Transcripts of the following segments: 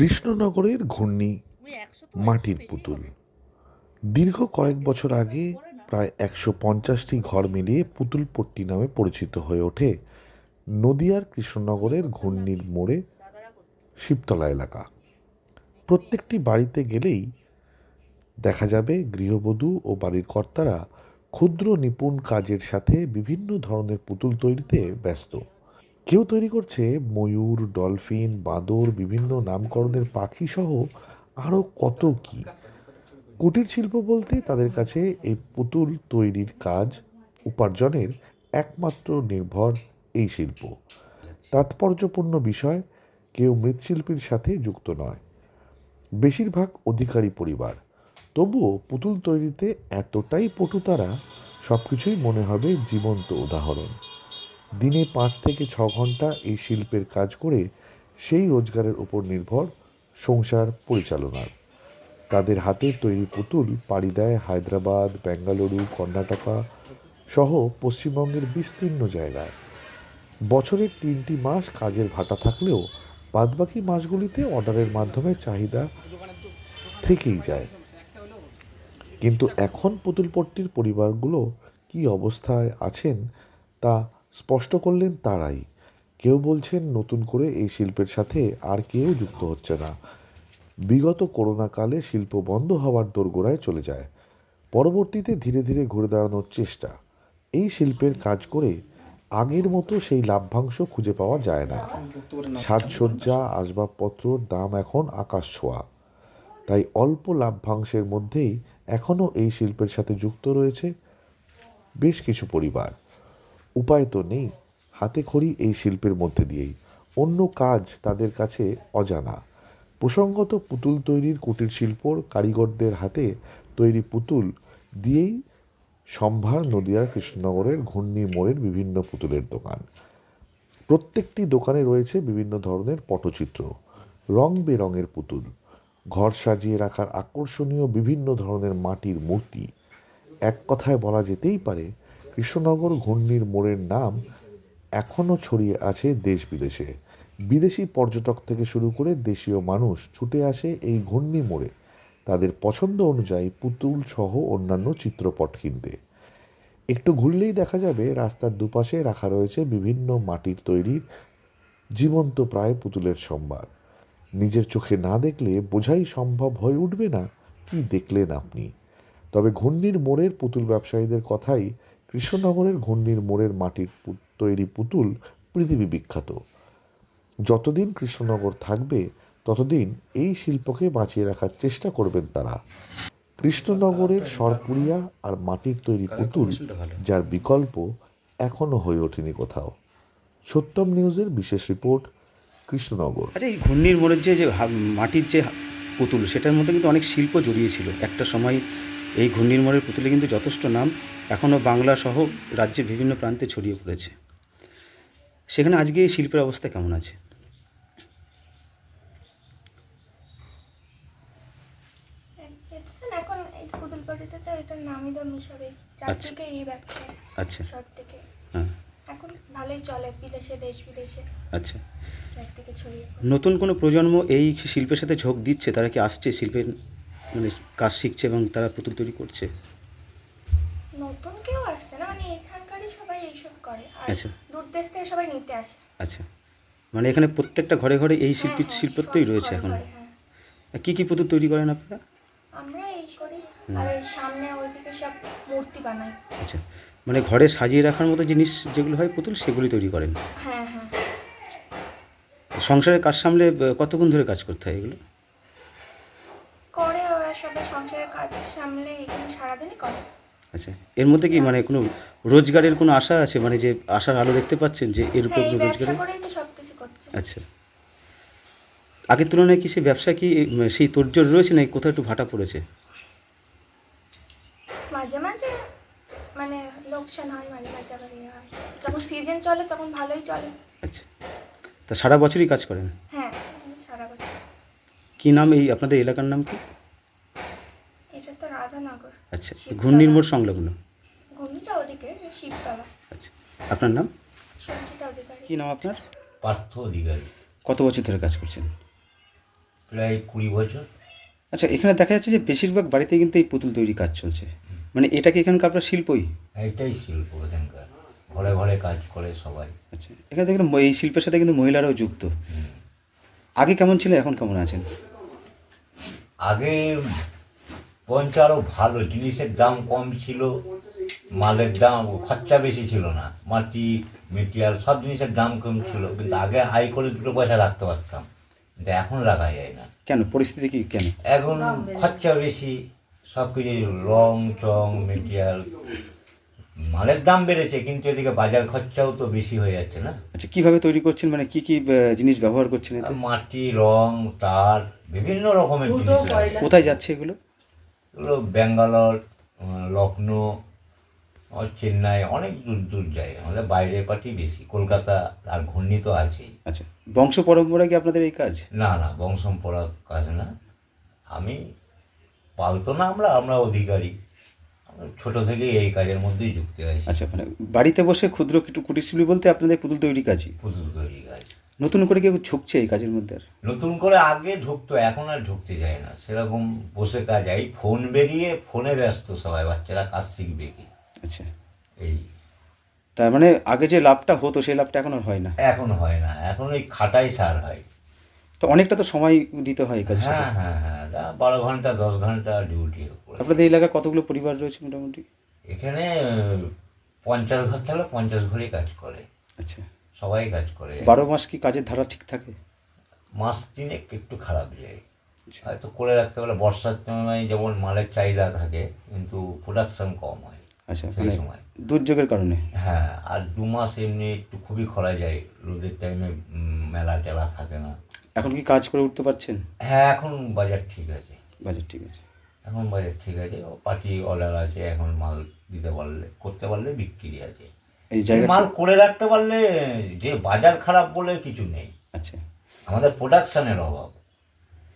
কৃষ্ণনগরের ঘূর্ণি মাটির পুতুল। দীর্ঘ কয়েক বছর আগে প্রায় একশো পঞ্চাশটি ঘর মিলিয়ে পুতুল পট্টি নামে পরিচিত হয়ে ওঠে নদিয়ার কৃষ্ণনগরের ঘূর্ণির মোড়ে শিবতলা এলাকা। প্রত্যেকটি বাড়িতে গেলেই দেখা যাবে গৃহবধূ ও বাড়ির কর্তারা ক্ষুদ্র নিপুণ কাজের সাথে বিভিন্ন ধরনের পুতুল তৈরিতে ব্যস্ত। কেউ তৈরি করছে ময়ূর, ডলফিন, বাঁদর, বিভিন্ন নামকরণের পাখি সহ আরও কত কি। কুটির শিল্প বলতে তাদের কাছে এই পুতুল তৈরির কাজ উপার্জনের একমাত্র নির্ভর এই শিল্প। তাৎপর্যপূর্ণ বিষয়, কেউ মৃৎশিল্পীর সাথে যুক্ত নয়। বেশিরভাগ অধিকারী পরিবার। তবুও পুতুল তৈরিতে এতটাই পটু তারা সব কিছুই মনে হবে জীবন্ত উদাহরণ। দিনে পাঁচ থেকে ছ ঘণ্টা এই শিল্পের কাজ করে সেই রোজগারের উপর নির্ভর সংসার পরিচালনার। তাদের হাতের তৈরি পুতুল পাড়ি দেয় হায়দ্রাবাদ, বেঙ্গালুরু, কর্ণাটকা সহ পশ্চিমবঙ্গের বিস্তীর্ণ জায়গায়। বছরের তিনটি মাস কাজের ভাটা থাকলেও বাদবাকি মাসগুলিতে অর্ডারের মাধ্যমে চাহিদা থেকেই যায়। কিন্তু এখন পুতুলপট্টির পরিবারগুলো কি অবস্থায় আছেন তা স্পষ্ট করলেন তারাই। কেউ বলছেন, নতুন করে এই শিল্পের সাথে আর কেউ যুক্ত হচ্ছে না। বিগত করোনাকালে শিল্প বন্ধ হওয়ার দোরগোড়ায় চলে যায়। পরবর্তীতে ধীরে ধীরে ঘুরে দাঁড়ানোর চেষ্টা। এই শিল্পের কাজ করে আগের মতো সেই লাভ্যাংশ খুঁজে পাওয়া যায় না। সাজসজ্জা আসবাবপত্রর দাম এখন আকাশ ছোঁয়া। তাই অল্প লাভ্যাংশের মধ্যেই এখনও এই শিল্পের সাথে যুক্ত রয়েছে বেশ কিছু পরিবার। উপায় তো নেই। হাতে খড়ি এই শিল্পের মধ্যে দিয়েই। অন্য কাজ তাদের কাছে অজানা। প্রসঙ্গত পুতুল তৈরির কুটির শিল্পর কারিগরদের হাতে তৈরি পুতুল দিয়েই সম্ভার নদিয়ার কৃষ্ণনগরের ঘূর্ণি মোড়ের বিভিন্ন পুতুলের দোকান। প্রত্যেকটি দোকানে রয়েছে বিভিন্ন ধরনের পটচিত্র, রং বেরঙের পুতুল, ঘর সাজিয়ে রাখার আকর্ষণীয় বিভিন্ন ধরনের মাটির মূর্তি। এক কথায় বলা যেতেই পারে কৃষ্ণনগর ঘূর্ণির মোড়ের নাম এখনও ছড়িয়ে আছে দেশ বিদেশে। বিদেশি পর্যটক থেকে শুরু করে দেশীয় মানুষ ছুটে আসে এই ঘূর্ণি মোড়ে। তাদের পছন্দ অনুযায়ী পুতুল সহ অন্যান্য চিত্রপট কিনতে। একটু ঘুরলেই দেখা যাবে, রাস্তার দুপাশে রাখা রয়েছে বিভিন্ন মাটির তৈরির জীবন্ত প্রায় পুতুলের সম্ভার। নিজের চোখে না দেখলে বোঝাই সম্ভব হয়ে উঠবে না, কি দেখলেন আপনি? তবে ঘূর্ণির মোড়ের পুতুল ব্যবসায়ীদের কথাই কৃষ্ণনগরের ঘূর্ণির মোড়ের মাটির পু- তৈরি পুতুল পৃথিবী বিখ্যাত। যতদিন কৃষ্ণনগর থাকবে ততদিন এই শিল্পকে বাঁচিয়ে রাখার চেষ্টা করবেন তারা। কৃষ্ণনগরের সরপুরিয়া আর মাটির তৈরি পুতুল যার বিকল্প এখনও হয়ে ওঠেনি কোথাও। সত্যম নিউজের বিশেষ রিপোর্ট কৃষ্ণনগর। আচ্ছা এই ঘূর্ণির মোড়ের যে মাটির যে পুতুল সেটার মধ্যে কিন্তু অনেক শিল্প জড়িয়ে ছিল। একটা সময় এই ঘূর্ণির মোড়ের পুতুলে কিন্তু যথেষ্ট নাম এখনও বাংলা সহ রাজ্যের বিভিন্ন প্রান্তে ছড়িয়ে পড়েছে। সেখানে আজকে এই শিল্পের অবস্থা কেমন আছে? এখন আচ্ছা। আচ্ছা। হ্যাঁ। এখন ভালোই চলে বিদেশে দেশ বিদেশে। আচ্ছা। নতুন কোনো প্রজন্ম এই শিল্পের সাথে ঝোঁক দিচ্ছে? তারা কি আসছে শিল্পের মানে কাজ শিখছে এবং তারা পুতুল তৈরি করছে? নতুন কেউ আসছে না মানে এখানকারই সবাই এইসব করে আর আচ্ছা। দূর দেশ থেকে সবাই নিতে আসে। আচ্ছা। মানে এখানে প্রত্যেকটা ঘরে ঘরে এই শিল্পী হ্যাঁ, হ্যাঁ, শিল্পত্বই রয়েছে এখন। হ্যাঁ। কী কী পুতুল তৈরি করেন আপনারা? আমরা এই করি আর এই সামনে ওইদিকে সব মূর্তি বানাই। আচ্ছা। মানে ঘরে সাজিয়ে রাখার মতো জিনিস যেগুলো হয় পুতুল সেগুলি তৈরি করেন? হ্যাঁ হ্যাঁ। সংসারের কাজ সামলে কতক্ষণ ধরে কাজ করতে হয় এগুলো? করে ওরা সবাই সংসারের কাজ সামলে এখানে সারাদিনই করে। আচ্ছা এর মধ্যে কি মানে কোনো রোজগারের কোনো আশা আছে? মানে যে আশার আলো দেখতে পাচ্ছেন যে এর উপর হ্যাঁ কোনো রোজগারের আচ্ছা। আগের তুলনায় কি সেই ব্যবসা কি সেই তোড়জোড় রয়েছে না কোথাও একটু ভাটা পড়েছে? মাঝে মাঝে মানে লোকসান হয় মাঝে মাঝে আবার ইয়ে হয়। যখন সিজন চলে তখন ভালোই চলে। আচ্ছা। তা সারা বছরই কাজ করেন? হ্যাঁ সারা বছর। কি নাম এই আপনাদের এলাকার নাম কি? তো রাধানগর আচ্ছা ঘূর্ণির মোড় সংলগ্ন? ঘূর্ণিটা ওদিকে শিবতলা। আচ্ছা আপনার নাম? সঞ্চিতা অধিকারী। কি নাম আপনার? পার্থ অধিকারী। কত বছর ধরে কাজ করছেন? প্রায় কুড়ি বছর। আচ্ছা এখানে দেখা যাচ্ছে যে বেশিরভাগ বাড়িতে কিন্তু এই পুতুল তৈরি কাজ চলছে। মানে এটা কি এখানকার আপনার শিল্পই? এটাই শিল্প এখানকার। ঘরে ঘরে কাজ করে সবাই। আচ্ছা এখানে দেখলাম এই শিল্পের সাথে কিন্তু মহিলারাও যুক্ত। আগে কেমন ছিল এখন কেমন আছেন? আগে পঞ্চ আরও ভালো জিনিসের দাম কম ছিল মালের দাম খরচা বেশি ছিল না মাটি মেটেরিয়াল সব জিনিসের দাম কম ছিল কিন্তু আগে আয় করে দুটো পয়সা রাখতে পারতাম কিন্তু এখন রাখা যায় না। কেন? পরিস্থিতি কি কেন? এখন খরচা বেশি সব কিছু রং চং মেটেরিয়াল মালের দাম বেড়েছে কিন্তু এদিকে বাজার খরচাও তো বেশি হয়ে যাচ্ছে না। আচ্ছা কীভাবে তৈরি করছেন? মানে কি কি জিনিস ব্যবহার করছেন মাটি রং তার বিভিন্ন রকমের জিনিস কোথায় যাচ্ছে এগুলো? এগুলো ব্যাঙ্গালোর লখনৌ আর চেন্নাই অনেক দূর দূর যায়। আমাদের বাইরের পার্টি বেশি। কলকাতা আর ঘূর্ণি তো আছেই। আচ্ছা বংশ পরম্পরা কি আপনাদের এই কাজ? না না বংশম্পরা কাজ না। আমি পালতো না আমরা আমরা অধিকারী। আমরা ছোট থেকেই এই কাজের মধ্যেই যুক্ত আছি। আচ্ছা মানে বাড়িতে বসে ক্ষুদ্র কুটির শিল্পী বলতে আপনাদের পুতুল তৈরি কাজই? পুতুল তৈরি কাজ। নতুন করে কেউ ঝুঁকছে এই কাজের মধ্যে আর? নতুন করে আগে ঢুকতো এখন আর ঢুকতে যায় না। সেরকম বসে কাজ এই ফোন বেরিয়ে ফোনে ব্যস্ত সবাই বাচ্চারা কাজ শিখবে কি? আচ্ছা। এই। তার মানে আগে যে লাভটা হতো সেই লাভটা এখন আর হয় না? এখন হয় না এখন ওই খাটাই সার হয়। তো অনেকটা তো সময় দিতে হয় কাজ হ্যাঁ হ্যাঁ হ্যাঁ বারো ঘণ্টা দশ ঘণ্টা ডিউটি আপনাদের এলাকায় কতগুলো পরিবার রয়েছে মোটামুটি? এখানে পঞ্চাশ ঘর থাকলে পঞ্চাশ ঘরই কাজ করে। আচ্ছা। সবাই কাজ করে। বারো মাস কি কাজের ধারা ঠিক থাকে? মাস তিনেক একটু খারাপ যায়। হয়তো করে রাখতে পারলে বর্ষার সময় যেমন মালের চাহিদা থাকে কিন্তু প্রোডাকশন কম হয় আচ্ছা সেই মানে সময়। দুর্যোগের কারণে? হ্যাঁ আর দু মাস এমনি একটু খুবই খরা যায় রোদের টাইমে মেলা টেলা থাকে না। এখন কি কাজ করে উঠতে পারছেন? হ্যাঁ এখন বাজার ঠিক আছে। বাজার ঠিক আছে। এখন বাজার ঠিক আছে পার্টি অর্ডার আছে এখন মাল দিতে পারলে করতে পারলে বিক্রি আছে। এই জায়গা মাল করে রাখতে পারলে যে বাজার খারাপ বলে কিছু নেই। আচ্ছা। আমাদের প্রোডাকশনের অভাব।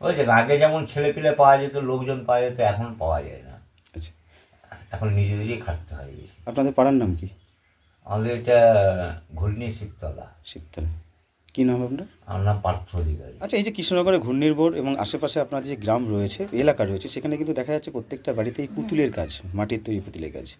বুঝছেন আগে যেমন ছেলে পিলে পাওয়া যেত লোকজন পাওয়া যেত এখন পাওয়া যায় না। আচ্ছা। এখন নিজেদেরই খাটতে হয় বেশি। আপনাদের পাড়ার নাম কি? আমাদের এটা ঘূর্ণি শিবতলা। শিবতলা। কি নাম আপনার? আমার নাম পার্থ অধিকারী। আচ্ছা এই যে কৃষ্ণনগরে ঘূর্ণির্ভর এবং আশেপাশে আপনার যে গ্রাম রয়েছে এলাকা রয়েছে সেখানে কিন্তু দেখা যাচ্ছে প্রত্যেকটা বাড়িতেই পুতুলের কাজ মাটির তৈরি পুতুলের কাজ।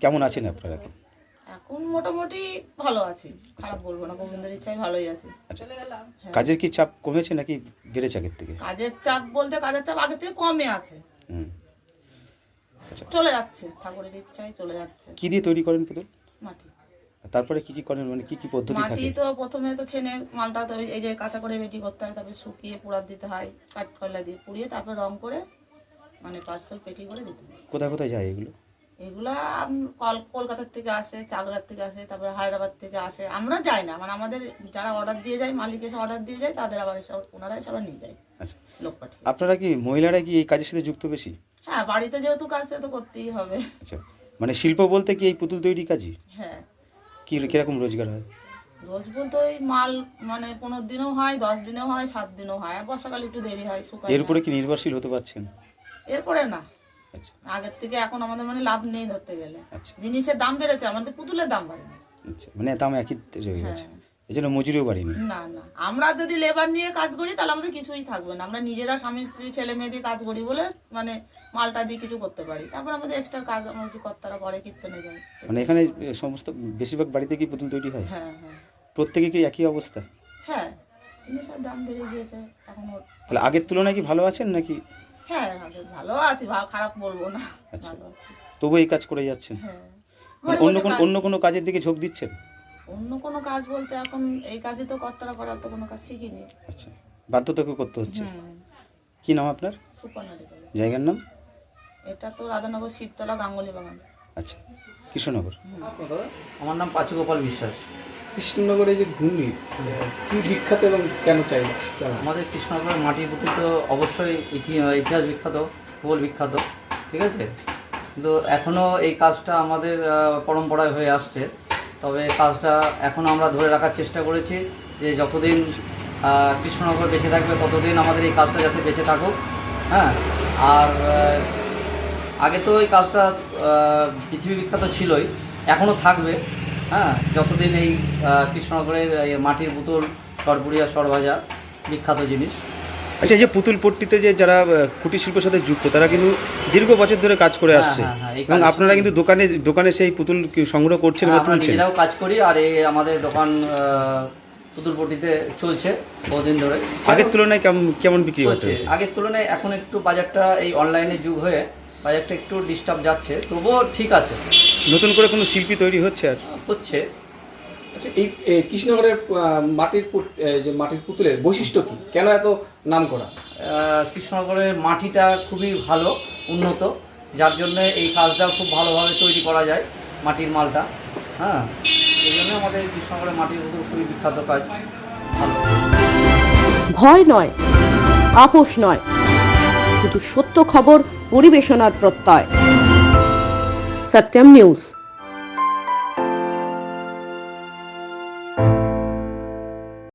কেমন আছেন আপনারা এখন মোটামুটি ভালো আছি। খারাপ বলব না গোবিন্দের ইচ্ছায় ভালোই আছি। আচ্ছা কাজের কি চাপ কমেছে নাকি বেড়েছে আগের থেকে? কাজের চাপ বলতে কাজের চাপ আগের থেকে কমে আছে। হুম। চলে যাচ্ছে ঠাকুরের ইচ্ছায় চলে যাচ্ছে। কি দিয়ে তৈরি করেন পুতুল? মাটি। তারপরে কি কি করেন? মানে কি কি পদ্ধতি থাকে? মাটি তো প্রথমে তো ছেনে মালটা তো এই যে কাঁচা করে রেডি করতে হয় তারপরে শুকিয়ে পুরাত দিতে হয় কাঠ কয়লা দিয়ে পুড়িয়ে তারপরে রং করে মানে পার্সেল পেটি করে দিতে হয়। কোথায় কোথায় যায় এগুলো? এগুলা কল- কলকাতার থেকে আসে চাকদার থেকে আসে তারপরে হায়দ্রাবাদ থেকে আসে। আমরা যাই না মানে আমাদের যারা অর্ডার দিয়ে যায় মালিক এসে অর্ডার দিয়ে যায় তাদের আবার এসে ওনারা এসে আবার নিয়ে যায় আচ্ছা। লোক পাঠিয়ে। আপনারা কি মহিলারা কি এই কাজের সাথে যুক্ত বেশি? হ্যাঁ বাড়িতে যেহেতু কাজ তো করতেই হবে। আচ্ছা মানে শিল্প বলতে কি এই পুতুল তৈরি কাজই? হ্যাঁ। কি কীরকম রোজগার হয়? রোজ বলতে ওই মাল মানে পনেরো দিনও হয় দশ দিনও হয় সাত দিনও হয় আর বর্ষাকালে একটু দেরি হয় শুকায় এর উপরে কি নির্ভরশীল হতে পারছেন? এরপরে না আগের থেকে এখন আমাদের মানে লাভ নেই ধরতে গেলে। আচ্ছা। জিনিসের দাম বেড়েছে আমাদের পুতুলের দাম বাড়েনি। আচ্ছা মানে দাম একই রয়ে গেছে। হ্যাঁ। এই জন্য মজুরিও বাড়িনি। না না। আমরা যদি লেবার নিয়ে কাজ করি তাহলে আমাদের কিছুই থাকবে না। আমরা নিজেরা স্বামী স্ত্রী ছেলে মেয়ে দিয়ে কাজ করি বলে মানে মালটা দিয়ে কিছু করতে পারি। তারপর আমাদের এক্সট্রা কাজ আমার যে কর্তারা করে কীর্তনে যায়। মানে এখানে সমস্ত বেশিরভাগ বাড়িতে কি পুতুল তৈরি হয়? হ্যাঁ হ্যাঁ। প্রত্যেকে কি একই অবস্থা? হ্যাঁ। জিনিসের দাম বেড়ে গিয়েছে এখন। তাহলে আগের তুলনায় কি ভালো আছেন নাকি হ্যাঁ ভালো আছি ভালো খারাপ বলব না আচ্ছা। ভালো আছি। তবু এই কাজ করে যাচ্ছেন? হ্যাঁ। মানে ঘরে অন্য বসে কোনো কাজ- অন্য কোনো কাজের দিকে ঝোঁক দিচ্ছেন? অন্য কোনো কাজ বলতে এখন এই কাজে তো কর্তারা করার তো কোনো কাজ শিখিনি। আচ্ছা। বাধ্যতাকে করতে হচ্ছে। হুম। কি নাম আপনার? সুপর্ণা দিকে জায়গার নাম? এটা তো রাধানগর শিবতলা গাঙ্গুলি বাগান। আচ্ছা। কৃষ্ণনগর? আমার নাম পাচু গোপাল বিশ্বাস। কৃষ্ণনগরে যে ঘূর্ণি, কি বিখ্যাত এবং কেন চাই? আমাদের কৃষ্ণনগরের মাটির পুতুল তো অবশ্যই ইতিহাস বিখ্যাত, ভূগোল বিখ্যাত, ঠিক আছে? কিন্তু এখনও এই কাজটা আমাদের পরম্পরায় হয়ে আসছে। তবে কাজটা এখনও আমরা ধরে রাখার চেষ্টা করেছি যে যতদিন কৃষ্ণনগর বেঁচে থাকবে, ততদিন আমাদের এই কাজটা যাতে বেঁচে থাকুক হ্যাঁ? আর আগে তো এই কাজটা পৃথিবী বিখ্যাত ছিলই এখনও থাকবে। হ্যাঁ যতদিন এই কৃষ্ণনগরের মাটির পুতুল সরপুরিয়া সরভাজা বিখ্যাত জিনিস। আচ্ছা এই যে পুতুল পট্টিতে যে যারা কুটির শিল্পের সাথে যুক্ত তারা কিন্তু দীর্ঘ বছর ধরে কাজ করে হ্যাঁ, আসছে। হ্যাঁ, হ্যাঁ, এবং আপনারা কিন্তু দোকানে দোকানে সেই পুতুল সংগ্রহ করছেন বা তুলছেন? নিজেরাও কাজ করি আর এই আমাদের দোকান পুতুলপট্টিতে চলছে বহুদিন ধরে। আগের তুলনায় কেমন কেমন বিক্রি হচ্ছে আগের তুলনায় এখন একটু বাজারটা এই অনলাইনের যুগ হয়ে বাজারটা একটু ডিস্টার্ব যাচ্ছে তবুও ঠিক আছে। নতুন করে কোনো শিল্পী তৈরি হচ্ছে আর? হচ্ছে আচ্ছা এই এ, কৃষ্ণনগরের মাটির পুত- যে মাটির পুতুলের বৈশিষ্ট্য কি? কেন এত নাম করা কৃষ্ণনগরের মাটিটা খুবই ভালো উন্নত যার জন্য এই কাজটা খুব ভালোভাবে তৈরি করা যায় মাটির মালটা হ্যাঁ? এই জন্য আমাদের কৃষ্ণনগরের মাটির পুতুল খুবই বিখ্যাত কাজ। ভালো। ভয় নয় আপোষ নয় শুধু সত্য খবর পরিবেশনার প্রত্যয়। সত্যম নিউজ।